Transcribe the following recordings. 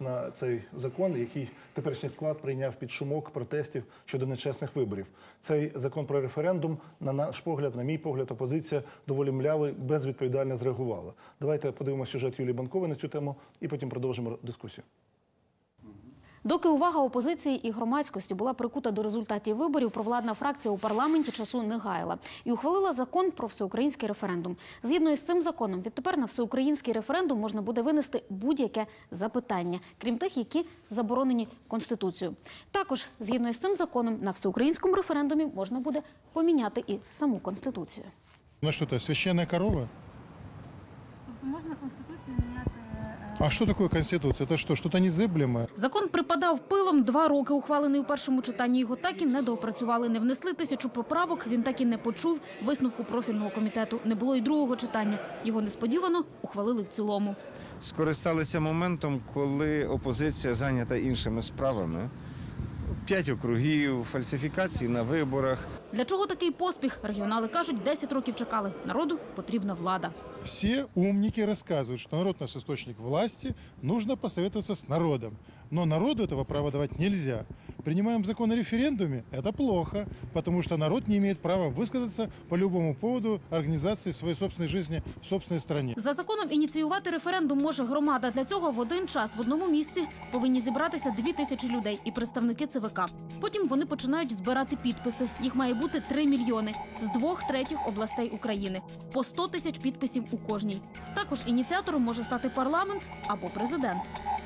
на цей закон, який теперішній склад прийняв під шумок протестів щодо нечесних виборів. Цей закон про референдум, на наш погляд, на мій погляд, опозиція доволі мляво, безвідповідально зреагувала. Давайте подивимося сюжет Юлії Банкової на цю тему і потім продовжимо дискусію. Доки увага опозиції і громадськості була прикута до результатів виборів, провладна фракція у парламенті часу не гаяла і ухвалила закон про всеукраїнський референдум. Згідно із цим законом, відтепер на всеукраїнський референдум можна буде винести будь-яке запитання, крім тих, які заборонені конституцією. Також, згідно із цим законом, на всеукраїнському референдумі можна буде поміняти і саму конституцію. Ну что это, священная корова? Можна конституцію міняти. е, А что такое Конституция? Это что, что-то незыблемое? Закон припадав пилом два роки. Ухвалений у першому читанні. Його так і не доопрацювали. Не внесли тисячу поправок. Він так і не почув висновку профільного комітету. Не було й другого читання. Його несподівано ухвалили в цілому. скористалися моментом, коли опозиція зайнята іншими справами. П'ять округів, фальсифікації на виборах. Для чого такий поспіх? Регіонали кажуть, 10 років чекали. Народу потрібна влада. Все умники рассказывают, что народ у нас источник власти, нужно посоветоваться с народом. Но народу этого права давать нельзя. Принимаем закон о референдуме, это плохо, потому что народ не имеет права высказаться по любому поводу организации своей собственной жизни в собственной стране. За законом ініціювати референдум може громада. Для цього в один час в одному місці повинні зібратися дві тисячі людей і представники ЦВК. Потім вони починають збирати підписи. Їх має бути три мільйони з двох третіх областей України. По 100 тисяч підписів у кожній. Також ініціатором може стати парламент або президент.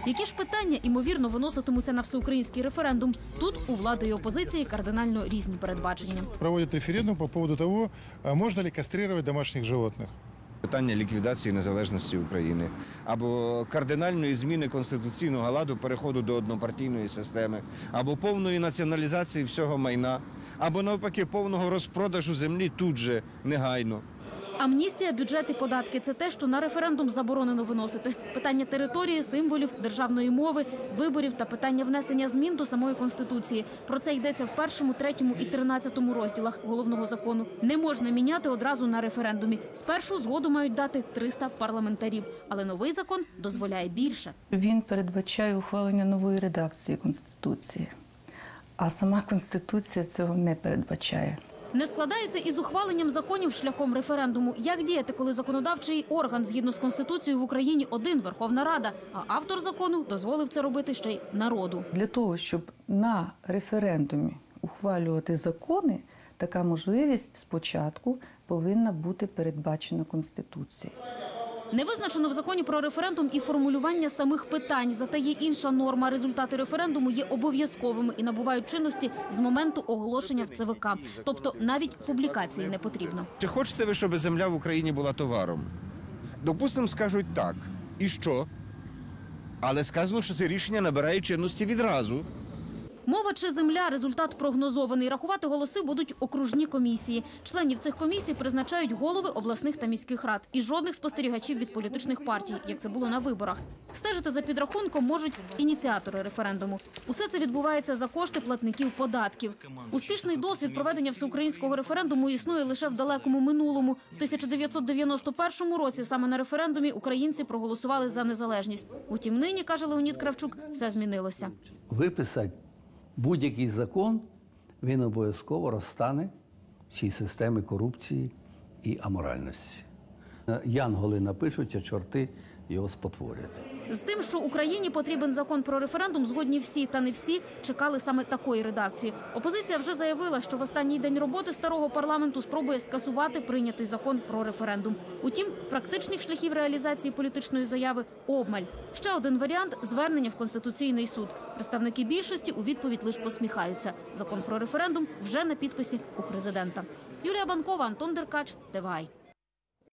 Які ж питання імовірно виноситимуться на всеукраїнський референдум? Тут у влади і опозиції кардинально різні передбачення. Проводят референдум по поводу того, а можно ли кастрировать домашних животных. Питання ліквідації незалежності України або кардинальної зміни конституційного ладу переходу до однопартійної системи, або повної націоналізації всього майна, або навпаки повного розпродажу землі тут же негайно. Амністія, бюджет і податки це те, що на референдум заборонено виносити. Питання території, символів, державної мови, виборів та питання внесення змін до самої конституції. Про це йдеться в першому, третьому і тринадцятому розділах головного закону. Не можна міняти одразу на референдумі. Спершу згоду мають дати 300 парламентарів, але новий закон дозволяє більше. Він передбачає ухвалення нової редакції Конституції, а сама Конституція цього не передбачає. Не складається із ухваленням законів шляхом референдуму. Як діяти, коли законодавчий орган згідно з конституцією в Україні один Верховна Рада, а автор закону дозволив це робити ще й народу. Для того, щоб на референдумі ухвалювати закони, така можливість спочатку повинна бути передбачена Конституцією. Не визначено в законі про референдум і формулювання самих питань. Зате є інша норма. Результати референдуму є обов'язковими і набувають чинності з моменту оголошення в ЦВК. Тобто навіть публікації не потрібно. Чи хочете ви, щоб земля в Україні була товаром? Допустимо, скажуть так. І що? Але сказано, що це рішення набирає чинності відразу. Мова чи земля результат прогнозований. Рахувати голоси будуть окружні комісії. Членів цих комісій призначають голови обласних та міських рад і жодних спостерігачів від політичних партій, як це було на виборах. Стежити за підрахунком можуть ініціатори референдуму. Усе це відбувається за кошти платників податків. Успішний досвід проведення всеукраїнського референдуму існує лише в далекому минулому. В 1991 році саме на референдумі українці проголосували за незалежність. Утім, нині каже Леонід Кравчук, все змінилося. виписати будь-який закон, він обов'язково розтане в цій системі корупції і аморальності. Янголи напишуть, а чорти його спотворять. З тим, що Україні потрібен закон про референдум, згодні всі та не всі чекали саме такої редакції. Опозиція вже заявила, що в останній день роботи старого парламенту спробує скасувати прийнятий закон про референдум. Утім, практичних шляхів реалізації політичної заяви обмаль. Ще один варіант звернення в конституційний суд. Представники більшості у відповідь лише посміхаються. Закон про референдум вже на підписі у президента. Юлія Банкова, Антон Деркач, ТВАЙ.